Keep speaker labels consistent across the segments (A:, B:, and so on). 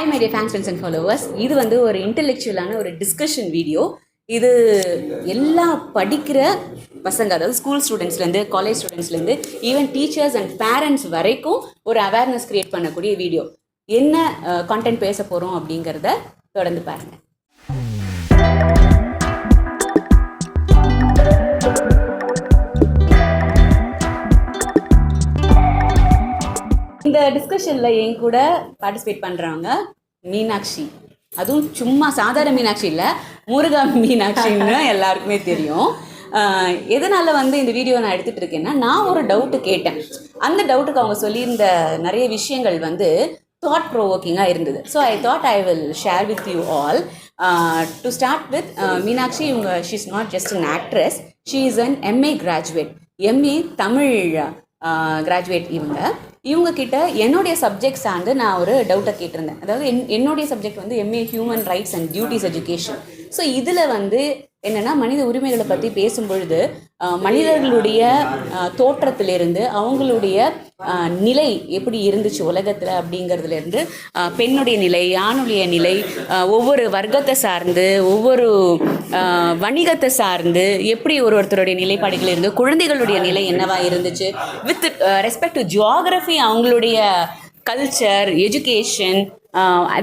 A: Hi my dear fans friends and followers இது வந்து ஒரு இன்டெலெக்சுவலான ஒரு டிஸ்கஷன் வீடியோ இது எல்லா படிக்கிற பசங்க அதாவது ஸ்கூல் ஸ்டூடெண்ட்ஸ்லேருந்து காலேஜ் ஸ்டூடெண்ட்ஸ்லேருந்து ஈவன் டீச்சர்ஸ் அண்ட் பேரண்ட்ஸ் வரைக்கும் ஒரு அவேர்னஸ் க்ரியேட் பண்ணக்கூடிய வீடியோ என்ன கான்டென்ட் பேச போகிறோம் அப்படிங்கிறத தொடர்ந்து பாருங்கள் இந்த டிஸ்கஷனில் என் கூட பார்ட்டிசிபேட் பண்ணுறவங்க மீனாட்சி. அதுவும் சும்மா சாதாரண மீனாட்சி இல்லை முருகா மீனாட்சின்னு எல்லாருக்குமே தெரியும். எதனால் வந்து இந்த வீடியோ நான் எடுத்துட்டு இருக்கேன்னா நான் ஒரு டவுட்டு கேட்டேன். அந்த டவுட்டுக்கு அவங்க சொல்லியிருந்த நிறைய விஷயங்கள் வந்து தாட் ப்ரோவோக்கிங்காக இருந்தது. So I thought I will share with you all to start with Meenakshi இவங்க she is not just an actress she is an MA graduate MA Tamil graduate இவங்க. இவங்கக்கிட்ட என்னுடைய சப்ஜெக்ட் சார்ந்து நான் ஒரு டவுட்டை கேட்டிருந்தேன். அதாவது என் என்னுடைய சப்ஜெக்ட் வந்து MA human rights and duties education so இதில் வந்து என்னென்னா மனித உரிமைகளை பற்றி பேசும் பொழுது மனிதர்களுடைய தோற்றத்திலிருந்து அவங்களுடைய நிலை எப்படி இருந்துச்சு உலகத்தில் அப்படிங்கிறதுலேருந்து பெண்ணுடைய நிலை ஆணுடைய நிலை ஒவ்வொரு வர்க்கத்தை சார்ந்து ஒவ்வொரு வணிகத்தை சார்ந்து எப்படி ஒரு ஒருத்தருடைய நிலைப்பாடுகள் இருந்து குழந்தைகளுடைய நிலை என்னவா இருந்துச்சு வித் ரெஸ்பெக்ட் டு ஜியாகிரஃபி அவங்களுடைய கல்ச்சர் எஜுகேஷன்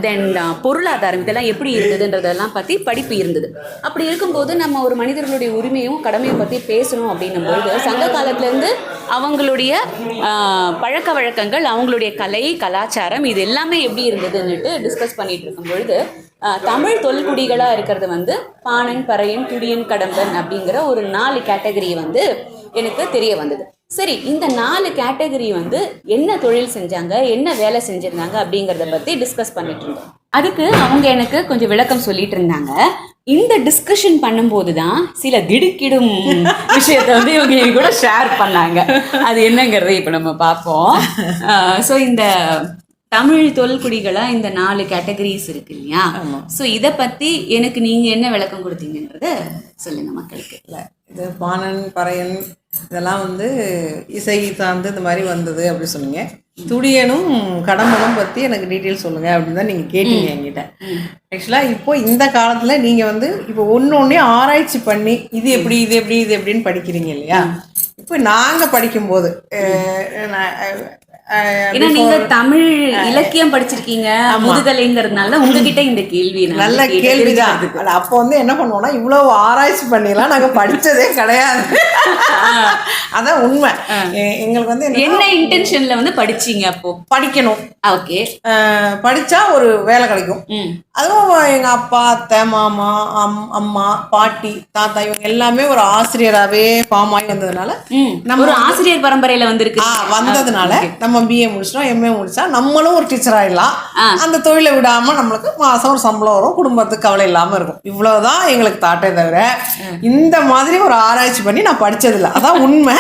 A: தென் பொருளாதாரம் இதெல்லாம் எப்படி இருந்ததுன்றதெல்லாம் பற்றி படிப்பு இருந்தது. அப்படி இருக்கும்போது நம்ம ஒரு மனிதர்களுடைய உரிமையும் கடமையும் பற்றி பேசணும் அப்படின்னும்போது சங்க காலத்துலேருந்து அவங்களுடைய பழக்க வழக்கங்கள் அவங்களுடைய கலை கலாச்சாரம் இது எல்லாமே எப்படி இருந்ததுன்னுட்டு டிஸ்கஸ் பண்ணிட்டு இருக்கும் பொழுது தமிழ் தொல்குடிகளாக இருக்கிறது வந்து பாணன் பறையன் துடியன் கடம்பன் அப்படிங்கிற ஒரு நாலு கேட்டகரி வந்து எனக்கு தெரிய வந்தது. சரி இந்த நாலு கேட்டகரி வந்து என்ன தொழில் செஞ்சாங்க என்ன வேலை செஞ்சிருந்தாங்க அப்படிங்கிறத பற்றி டிஸ்கஸ் பண்ணிட்டு இருந்தோம். அதுக்கு அவங்க எனக்கு கொஞ்சம் விளக்கம் சொல்லிட்டு இருந்தாங்க. இந்த டிஸ்கஷன் பண்ணும்போது தான் சில திடுக்கிடும் விஷயத்தை வந்து இவங்க என் கூட ஷேர் பண்ணாங்க. அது என்னங்கிறத இப்போ நம்ம பார்ப்போம். ஸோ இந்த தமிழ் தொல்குடிகளா இந்த நாலு கேட்டகரிஸ் இருக்கு இல்லையா? ஸோ இதை பற்றி எனக்கு நீங்கள் என்ன விளக்கம் கொடுத்தீங்கன்றத சொல்லுங்க மக்களுக்கு.
B: இல்லை இது பாணன் பறையன் இதெல்லாம் வந்து இசை சார்ந்து இந்த மாதிரி வந்தது அப்படி சொன்னீங்க. துடியனும் கடம்பனும் பற்றி எனக்கு டீட்டெயில் சொல்லுங்கள் அப்படின்னு தான் நீங்கள் கேட்டீங்க என்கிட்ட. ஆக்சுவலாக இப்போ இந்த காலத்தில் நீங்கள் வந்து இப்போ ஒன்று ஒன்றே ஆராய்ச்சி பண்ணி இது எப்படி இது எப்படி இது எப்படின்னு படிக்கிறீங்க இல்லையா? இப்போ நாங்கள் படிக்கும்போது
A: ஏன்னா நீங்க தமிழ் இலக்கியம் படிச்சிருக்கீங்க முதுகலைங்கிறதுனால உங்ககிட்ட இந்த கேள்வி
B: நல்ல கேள்விதான். அப்போ வந்து என்ன பண்ணுவோம்னா இவ்வளவு ஆராய்ச்சி பண்ணிலாம் நாங்க படிச்சதே கிடையாது. அதான் உண்மை. எங்களுக்கு வந்து என்ன
A: இன்டென்ஷன்ல வந்து படிச்சீங்க அப்போ?
B: படிக்கணும்.
A: ஓகே.
B: படிச்சா ஒரு வேலை கிடைக்கும். அதுவும் எங்க அப்பா அத்தை மாமா அம் அம்மா பாட்டி தாத்தா இவங்க எல்லாமே ஒரு ஆசிரியராகவே ஃபார்ம் ஆகி வந்ததுனால நம்ம
A: ஒரு ஆசிரியர் பரம்பரையில வந்திருக்கு.
B: வந்ததுனால நம்ம பிஏ முடிச்சிட்டோம் எம்ஏ முடிச்சா நம்மளும் ஒரு டீச்சர் ஆயிடலாம். அந்த தொழிலை விடாம நம்மளுக்கு மாசம் ஒரு சம்பளம் வரும் குடும்பத்துக்கு கவலை இல்லாம இருக்கும். இவ்வளவுதான் எங்களுக்கு தாட்டே தவிர இந்த மாதிரி ஒரு ஆராய்ச்சி பண்ணி நான் படிச்சதில்ல. அதான் உண்மை.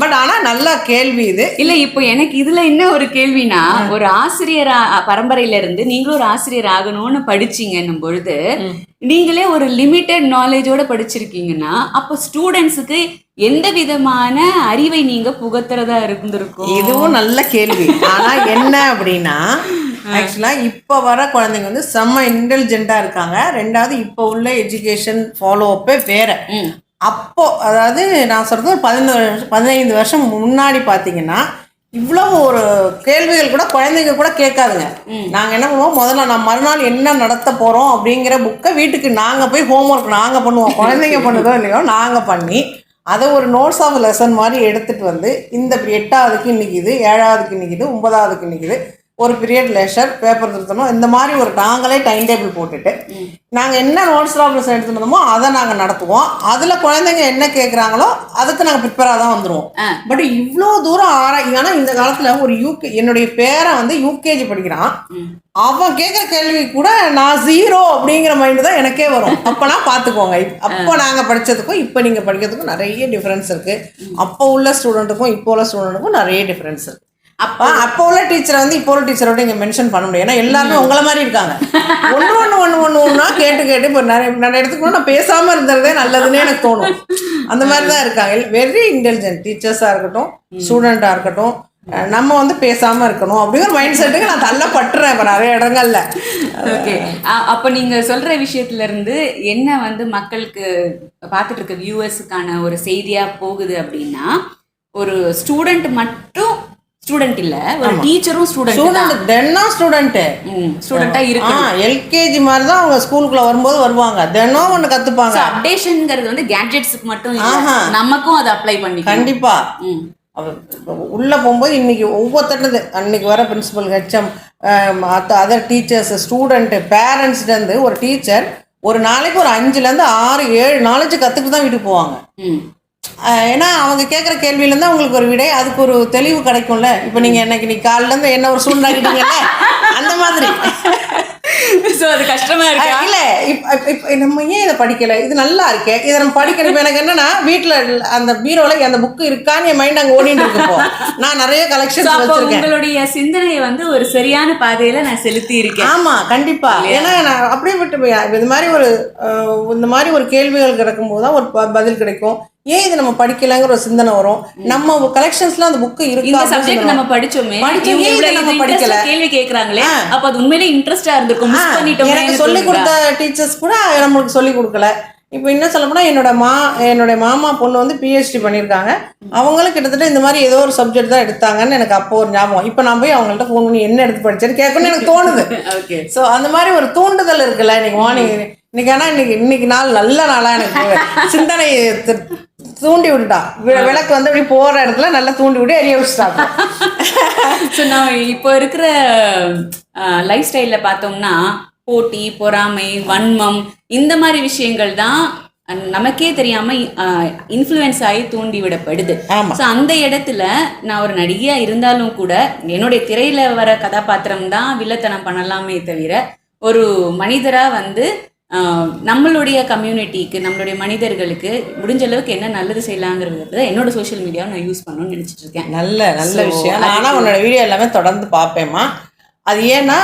B: பட் ஆனா நல்ல கேள்வி இது.
A: இல்ல இப்போ எனக்கு இதுல என்ன ஒரு கேள்வினா ஒரு ஆசிரியர் பரம்பரையில இருந்து நீங்களும் ஒரு ஆசிரியர் ஆகணும்னு படிச்சீங்கன்னும் பொழுது நீங்களே ஒரு லிமிட்டெட் நாலேஜோட படிச்சிருக்கீங்கன்னா அப்போ ஸ்டூடெண்ட்ஸுக்கு எந்த விதமான அறிவை நீங்க புகத்துறதா இருந்திருக்கும்?
B: இதுவும் நல்ல கேள்வி. ஆனா என்ன அப்படின்னா ஆக்சுவலா இப்ப வர குழந்தைங்க வந்து செம்ம இன்டெலிஜென்ட்டா இருக்காங்க. ரெண்டாவது இப்ப உள்ள எஜுகேஷன் ஃபாலோ அப்பே வேற. அப்போ அதாவது நான் சொல்றது ஒரு பதினோரு வருஷம் பதினைந்து வருஷம் முன்னாடி பார்த்தீங்கன்னா இவ்வளவு ஒரு கேள்விகள் கூட குழந்தைங்க கூட கேட்காதுங்க. நாங்க என்ன பண்ணுவோம்? முதல்ல நான் மறுநாள் என்ன நடத்த போறோம் அப்படிங்கிற புக்கை வீட்டுக்கு நாங்க போய் ஹோம்ஒர்க் நாங்க பண்ணுவோம். குழந்தைங்க பண்ணுதோ இல்லையோ நாங்க பண்ணி அதை ஒரு நோட்ஸ் ஆஃப் லெசன் மாதிரி எடுத்துட்டு வந்து இந்த எட்டாவதுக்கு இன்னைக்கு இது ஏழாவதுக்கு இன்னைக்கு இது ஒன்பதாவதுக்கு இன்னைக்கு இது ஒரு பீரியட் லெஷர் பேப்பர் திருத்தணும். இந்த மாதிரி ஒரு நாங்களே டைம் டேபிள் போட்டுட்டு நாங்கள் என்ன நோட்ஸ் எடுத்துட்டு வந்தோமோ அதை நாங்கள் நடத்துவோம். அதில் குழந்தைங்க என்ன கேட்குறாங்களோ அதுக்கு நாங்கள் ப்ரிப்பேராக தான் வந்துடுவோம். பட் இவ்வளோ தூரம் ஆரா ஏன்னா இந்த காலத்தில் ஒரு யூகே என்னுடைய பேரை வந்து யூகேஜி படிக்கிறான். அவன் கேட்குற கேள்வி கூட நான் ஜீரோ அப்படிங்கிற மைண்டு தான் எனக்கே வரும். அப்போனா பார்த்துக்கோங்க அப்போ நாங்கள் படித்ததுக்கும் இப்போ நீங்கள் படிக்கிறதுக்கும் நிறைய டிஃப்ரென்ஸ் இருக்குது அப்போ உள்ள ஸ்டூடெண்ட்டுக்கும் இப்போ உள்ள ஸ்டூடெண்ட்டுக்கும் நிறைய டிஃப்ரென்ஸ் இருக்கு. அப்போ அப்போ உள்ள டீச்சரை வந்து இப்போ உள்ள டீச்சரோட இங்கே மென்ஷன் பண்ண முடியும். ஏன்னா எல்லாருமே உங்களை மாதிரி இருக்காங்க. ஒன்று ஒன்று ஒன்று ஒன்று ஒன்றா கேட்டு கேட்டு இப்போ நிறைய நிறைய இடத்துக்கு நான் பேசாமல் இருந்ததே நல்லதுன்னே எனக்கு தோணும். அந்த மாதிரி தான் இருக்காங்க. வெரி இன்டெலிஜென்ட் டீச்சர்ஸாக இருக்கட்டும் ஸ்டூடெண்ட்டாக இருக்கட்டும் நம்ம வந்து பேசாம இருக்கணும் அப்படிங்கிற மைண்ட் செட்டுக்கு நான் தள்ளப்பட்டுறேன் இப்போ நிறைய இடங்கள்ல.
A: ஓகே அப்ப நீங்க சொல்ற விஷயத்துல இருந்து என்ன வந்து மக்களுக்கு பார்த்துட்டு இருக்க வியூவர்ஸுக்கான ஒரு செய்தியா போகுது அப்படின்னா ஒரு ஸ்டூடெண்ட் மட்டும் ஸ்டூடெண்ட் இல்ல. ஒரு டீச்சரும் ஸ்டூடெண்ட்
B: ஸ்டூடெண்ட் தினம் ஸ்டூடெண்ட்டு
A: ஸ்டூடெண்டா இருக்கு
B: எல்கேஜி மாதிரி தான் அவங்க ஸ்கூலுக்குள்ள வரும்போது வருவாங்க. தினம் ஒன்று கத்துப்பாங்க.
A: அப்டேஷன்ங்கிறது வந்து கேட்ஜெட்ஸ்க்கு மட்டும். நமக்கும் அதை அப்ளை பண்ணிக்கணும்.
B: கண்டிப்பா. உள்ள போகும்போது இன்னைக்கு ஒவ்வொருத்தட்டது அன்னைக்கு வர principal HM other teachers student பேரண்ட்ஸ்லேருந்து ஒரு டீச்சர் ஒரு நாளைக்கு ஒரு அஞ்சுலேருந்து ஆறு ஏழு நாலேஜ் கற்றுக்கிட்டு தான் வீட்டுக்கு போவாங்க. ஏன்னா அவங்க கேட்குற கேள்வியிலேருந்து அவங்களுக்கு ஒரு விடை அதுக்கு ஒரு தெளிவு கிடைக்கும்ல. இப்போ நீங்கள் என்னைக்கு நீ காலிலேருந்து என்ன ஒரு சூழ்நிலைக்கிட்டீங்கல்ல அந்த மாதிரி.
A: சோ அது கஷ்டமா இருக்கு?
B: இல்ல இப்ப நம்ம ஏன் இதை படிக்கல? இது நல்லா இருக்கே. இதை நம்ம படிக்கணும். இப்ப எனக்கு என்னன்னா வீட்ல அந்த பீரோல அந்த புக் இருக்கான்னு என் மைண்ட் அங்க ஓடிட்டு இருக்கு இப்போ. நான் நிறைய
A: அப்போ
B: வச்சிருக்கேன்.
A: உங்களுடைய சிந்தனையை வந்து ஒரு சரியான பாதையில நான் செலுத்தி இருக்கேன்.
B: ஆமா கண்டிப்பா. ஏன்னா நான் அப்படியே விட்டு போய் இந்த மாதிரி ஒரு இந்த மாதிரி ஒரு கேள்விகள் கிடக்கும் போது தான் ஒரு பதில் கிடைக்கும். ஏன் இது நம்ம படிக்கலங்கிற ஒரு சிந்தனை வரும்? நம்ம கலெக்ஷன்ஸ்ல அந்த
A: இந்த
B: இருக்கா
A: சப்ஜெக்ட் நம்ம படிச்சோமே.
B: படிச்சோமே, நம்ம படிக்கல.
A: கேள்வி கேக்குறாங்களே. அப்ப அது உண்மையிலே இன்ட்ரெஸ்டா இருந்திருக்கும். மிஸ் பண்ணிட்டோமே
B: எனக்கு சொல்லி கொடுத்த டீச்சர்ஸ் கூட நம்மளுக்கு சொல்லி கொடுக்கல. இப்போ இன்னும் சொல்ல என்னோட மா என்னோட மாமா பொண்ணு வந்து பிஹெச்டி பண்ணியிருக்காங்க. அவங்களும் கிட்டத்தட்ட இந்த மாதிரி ஏதோ ஒரு சப்ஜெக்ட் தான் எடுத்தாங்கன்னு எனக்கு அப்போ ஒரு ஞாபகம். இப்போ நான் போய் அவங்கள்ட்ட ஃபோன் பண்ணி என்ன எடுத்து படிச்சேன்னு கேட்கணும்னு எனக்கு தோணுது.
A: ஓகே
B: ஸோ அந்த மாதிரி ஒரு தூண்டுதல் இருக்குல்ல இன்னைக்கு மார்னிங் இன்னைக்கு ஆனால் இன்னைக்கு இன்னைக்கு நாள் நல்ல நாளா எனக்கு சிந்தனை தூண்டி விட்டுட்டான் விளக்கு வந்து அப்படி போற இடத்துல நல்லா தூண்டி விட்டு எரிய வச்சுட்டாங்க
A: ஸோ நான் இப்போ இருக்கிற லைஃப் ஸ்டைலில் பார்த்தோம்னா போட்டி பொறாமை வன்மம் இந்த மாதிரி விஷயங்கள் தான் நமக்கே தெரியாம இன்ஃப்ளூயன்ஸ் ஆகி தூண்டி விடப்படுது. ஸோ அந்த இடத்துல நான் ஒரு நடிகையா இருந்தாலும் கூட என்னுடைய திரையில வர கதாபாத்திரம் தான் வில்லத்தனம் பண்ணலாமே தவிர ஒரு மனிதரா வந்து நம்மளுடைய கம்யூனிட்டிக்கு நம்மளுடைய மனிதர்களுக்கு முடிஞ்ச அளவுக்கு என்ன நல்லது செய்யலாங்கிறது என்னோட சோஷியல் மீடியாவை நான் யூஸ் பண்ணணும்னு நினைச்சிட்டு இருக்கேன்.
B: நல்ல நல்ல விஷயம். நானா உன்னோட வீடியோ எல்லாமே தொடர்ந்து பார்ப்பேம்மா. அது ஏன்னா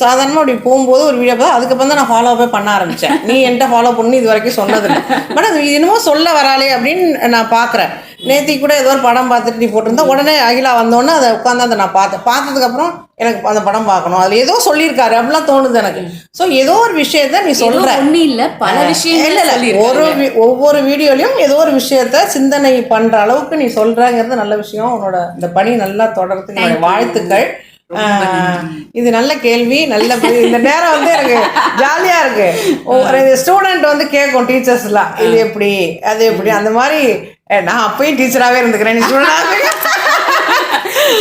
B: சாதாரணமாக அப்படி போகும்போது ஒரு வீடியோ பார்த்து அதுக்கப்புறம் தான் நான் ஃபாலோவே பண்ண ஆரம்பித்தேன் நீ என்கிட்ட ஃபாலோ பண்ணி இது வரைக்கும் சொன்னதில்லை. பட் அது என்னமோ சொல்ல வராளே அப்படின்னு நான் பார்க்குறேன். நேத்தி கூட ஏதோ ஒரு படம் பார்த்துட்டு நீ போட்டிருந்தா உடனே அகிலா வந்தோடனே அதை உட்காந்து அதை நான் பார்த்தேன். பார்த்ததுக்கப்புறம் எனக்கு அந்த படம் பார்க்கணும். அதில் ஏதோ சொல்லியிருக்காரு அப்படிலாம் தோணுது எனக்கு. ஸோ ஏதோ ஒரு விஷயத்த நீ சொல்ற.
A: ஒண்ணு இல்ல பல
B: இல்ல
A: விஷயங்கள்
B: இல்ல
A: சொல்லியிருக்காங்க.
B: ஒரு ஒவ்வொரு வீடியோலயும் ஏதோ ஒரு விஷயத்த சிந்தனை பண்ற அளவுக்கு நீ சொல்றங்கிறது நல்ல விஷயம். உன்னோட இந்த பணி நல்லா தொடர்றதுக்கு என்னோட வாழ்த்துக்கள். இது நல்ல கேள்வி நல்ல. இந்த நேரம் வந்து எனக்கு ஜாலியா இருக்கு. ஒரு ஸ்டூடெண்ட் வந்து கேட்கும் டீச்சர்ஸ்லாம் இது எப்படி அது எப்படி அந்த மாதிரி நான் அப்பயும் டீச்சராகவே இருந்துக்கிறேன்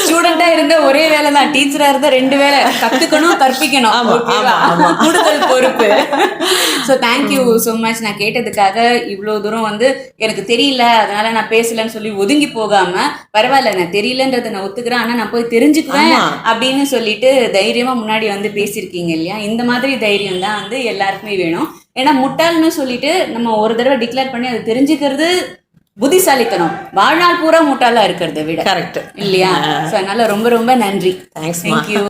A: ஸ்டூடெண்டா இருந்த ஒரே வேலை தான். டீச்சரா இருந்தா ரெண்டு வேலை. கத்துக்கணும் கற்பிக்கணும்.
B: ஆமா,
A: ஓகேவா?
B: ஆமா,
A: கூடுதல் பொறுப்பு. ஸோ தேங்க்யூ ஸோ மச் நான் கேட்டதுக்காக இவ்வளோ தூரம் வந்து எனக்கு தெரியல. அதனால நான் பேசலன்னு சொல்லி ஒதுங்கி போகாம பரவாயில்ல நான் தெரியலன்றதை நான் ஒத்துக்கிறேன். ஆனா நான் போய் தெரிஞ்சுக்குவேன். அப்படின்னு சொல்லிட்டு தைரியமா முன்னாடி வந்து பேசியிருக்கீங்க இல்லையா? இந்த மாதிரி தைரியம் தான் வந்து எல்லாருக்குமே வேணும். ஏன்னா முட்டாள்னு சொல்லிட்டு நம்ம ஒரு தடவை டிக்ளேர் பண்ணி அதை தெரிஞ்சுக்கிறது புத்திசாலித்தனம். வாழ்நாள் பூரா முட்டாளா இருக்கிறத விட.
B: கரெக்ட்
A: இல்லையா? ஸோ அதனால ரொம்ப ரொம்ப நன்றி.
B: தேங்க்ஸ்மா
A: தேங்க்யூ